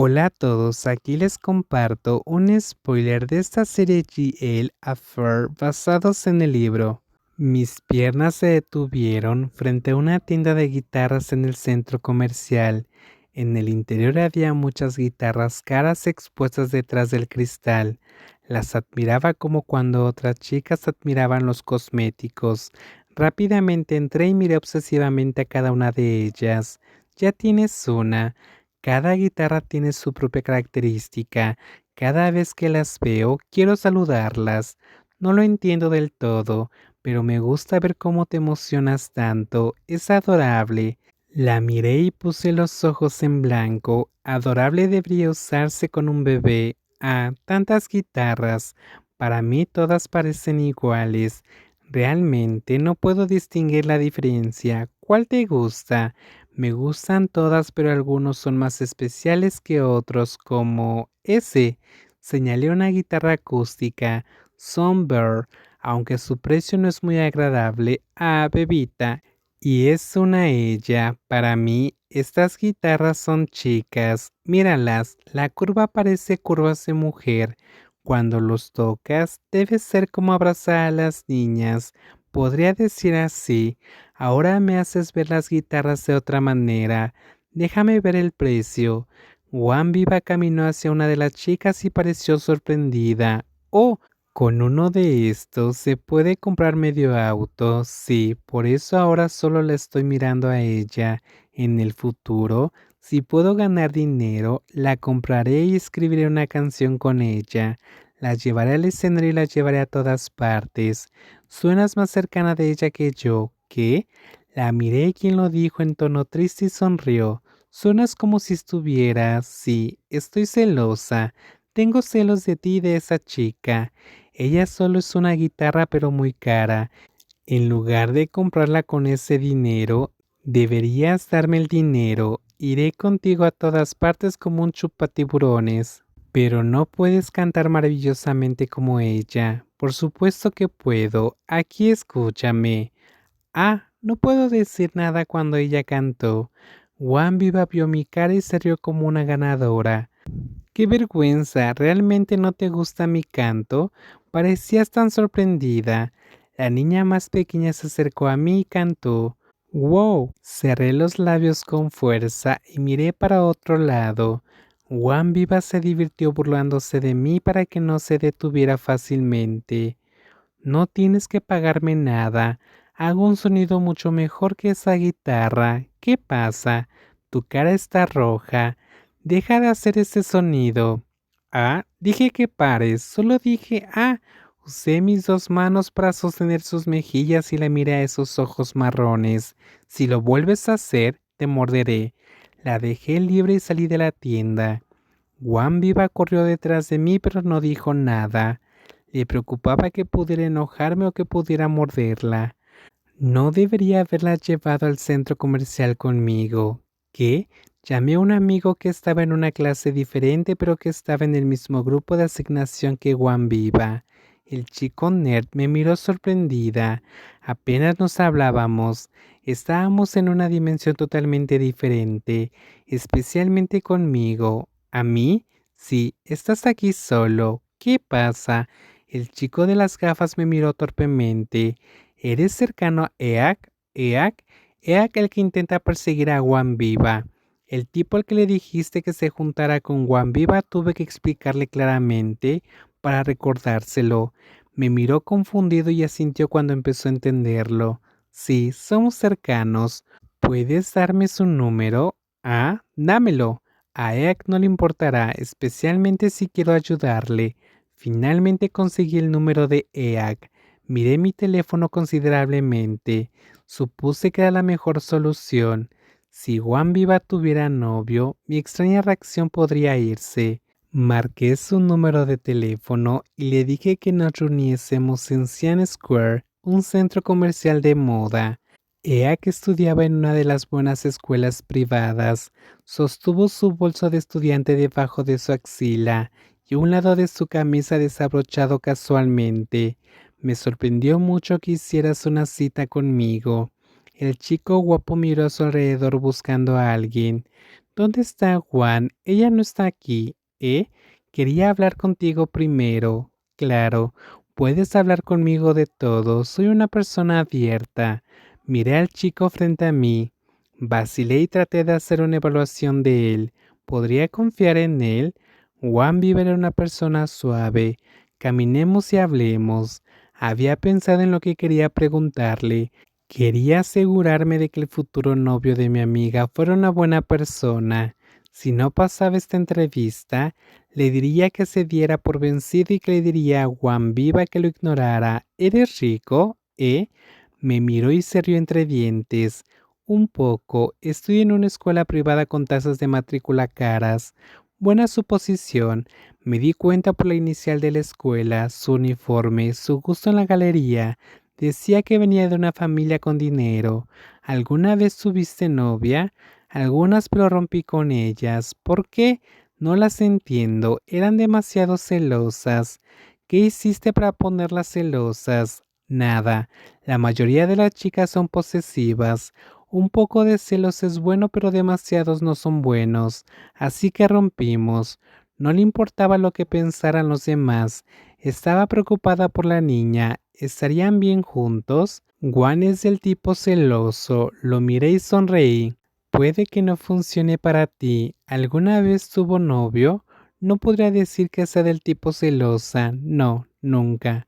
Hola a todos, aquí les comparto un spoiler de esta serie GL Affair basados en el libro. Mis piernas se detuvieron frente a una tienda de guitarras en el centro comercial. En el interior había muchas guitarras caras expuestas detrás del cristal. Las admiraba como cuando otras chicas admiraban los cosméticos. Rápidamente entré y miré obsesivamente a cada una de ellas. Ya tienes una. Cada guitarra tiene su propia característica. Cada vez que las veo, quiero saludarlas. No lo entiendo del todo, pero me gusta ver cómo te emocionas tanto. Es adorable. La miré y puse los ojos en blanco. Adorable debería usarse con un bebé. Ah, tantas guitarras. Para mí todas parecen iguales. Realmente no puedo distinguir la diferencia. ¿Cuál te gusta? Me gustan todas, pero algunos son más especiales que otros, como ese. Señalé una guitarra acústica, Somber, aunque su precio no es muy agradable, a Bebita. Y es una ella. Para mí, estas guitarras son chicas. Míralas, la curva parece curvas de mujer. Cuando los tocas, debe ser como abrazar a las niñas. Podría decir así, ahora me haces ver las guitarras de otra manera. Déjame ver el precio. Juan Viva caminó hacia una de las chicas y pareció sorprendida. Oh, con uno de estos se puede comprar medio auto. Sí, por eso ahora solo la estoy mirando a ella. En el futuro, si puedo ganar dinero, la compraré y escribiré una canción con ella. La llevaré al escenario y la llevaré a todas partes. Suenas más cercana de ella que yo. ¿Qué? La miré quien lo dijo en tono triste y sonrió. Suenas como si estuvieras. Sí, estoy celosa. Tengo celos de ti y de esa chica. Ella solo es una guitarra pero muy cara. En lugar de comprarla con ese dinero, deberías darme el dinero. Iré contigo a todas partes como un chupatiburones. Pero no puedes cantar maravillosamente como ella. Por supuesto que puedo. Aquí escúchame. Ah, no puedo decir nada cuando ella cantó. Juan Viva vio mi cara y se rió como una ganadora. ¡Qué vergüenza! ¿Realmente no te gusta mi canto? Parecías tan sorprendida. La niña más pequeña se acercó a mí y cantó. ¡Wow! Cerré los labios con fuerza y miré para otro lado. Juan Viva se divirtió burlándose de mí para que no se detuviera fácilmente. No tienes que pagarme nada. Hago un sonido mucho mejor que esa guitarra. ¿Qué pasa? Tu cara está roja. Deja de hacer ese sonido. Ah, dije que pares. Solo dije ah. Usé mis dos manos para sostener sus mejillas y le miré a esos ojos marrones. Si lo vuelves a hacer, te morderé. La dejé libre y salí de la tienda. Juan Viva corrió detrás de mí pero no dijo nada. Le preocupaba que pudiera enojarme o que pudiera morderla. No debería haberla llevado al centro comercial conmigo. ¿Qué? Llamé a un amigo que estaba en una clase diferente pero que estaba en el mismo grupo de asignación que Juan Viva. El chico nerd me miró sorprendida. Apenas nos hablábamos. Estábamos en una dimensión totalmente diferente, especialmente conmigo. ¿A mí? Sí, estás aquí solo. ¿Qué pasa? El chico de las gafas me miró torpemente. ¿Eres cercano a Eak? ¿Eak? Eak el que intenta perseguir a Juan Viva. El tipo al que le dijiste que se juntara con Juan Viva tuve que explicarle claramente para recordárselo. Me miró confundido y asintió cuando empezó a entenderlo. Sí, somos cercanos. ¿Puedes darme su número? Ah, dámelo. A Eak no le importará, especialmente si quiero ayudarle. Finalmente conseguí el número de Eak. Miré mi teléfono considerablemente. Supuse que era la mejor solución. Si Juan Viva tuviera novio, mi extraña reacción podría irse. Marqué su número de teléfono y le dije que nos reuniésemos en Cian Square, un centro comercial de moda. Ea que estudiaba en una de las buenas escuelas privadas, sostuvo su bolso de estudiante debajo de su axila y un lado de su camisa desabrochado casualmente. Me sorprendió mucho que hicieras una cita conmigo. El chico guapo miró a su alrededor buscando a alguien. ¿Dónde está Juan? Ella no está aquí, ¿eh? Quería hablar contigo primero. Claro, puedes hablar conmigo de todo. Soy una persona abierta. Miré al chico frente a mí. Vacilé y traté de hacer una evaluación de él. ¿Podría confiar en él? Juan Bieber era una persona suave. Caminemos y hablemos. Había pensado en lo que quería preguntarle. Quería asegurarme de que el futuro novio de mi amiga fuera una buena persona. Si no pasaba esta entrevista, le diría que se diera por vencido y que le diría a Juan Viva que lo ignorara. ¿Eres rico? ¿Eh? Me miró y se rió entre dientes. Un poco. Estoy en una escuela privada con tasas de matrícula caras. Buena suposición. Me di cuenta por la inicial de la escuela, su uniforme, su gusto en la galería. Decía que venía de una familia con dinero. ¿Alguna vez tuviste novia? Algunas pero rompí con ellas. ¿Por qué? No las entiendo. Eran demasiado celosas. ¿Qué hiciste para ponerlas celosas? Nada. La mayoría de las chicas son posesivas. Un poco de celos es bueno, pero demasiados no son buenos. Así que rompimos. No le importaba lo que pensaran los demás. Estaba preocupada por la niña. ¿Estarían bien juntos? Juan es del tipo celoso. Lo miré y sonreí. Puede que no funcione para ti. ¿Alguna vez tuvo novio? No podría decir que sea del tipo celosa. No, nunca.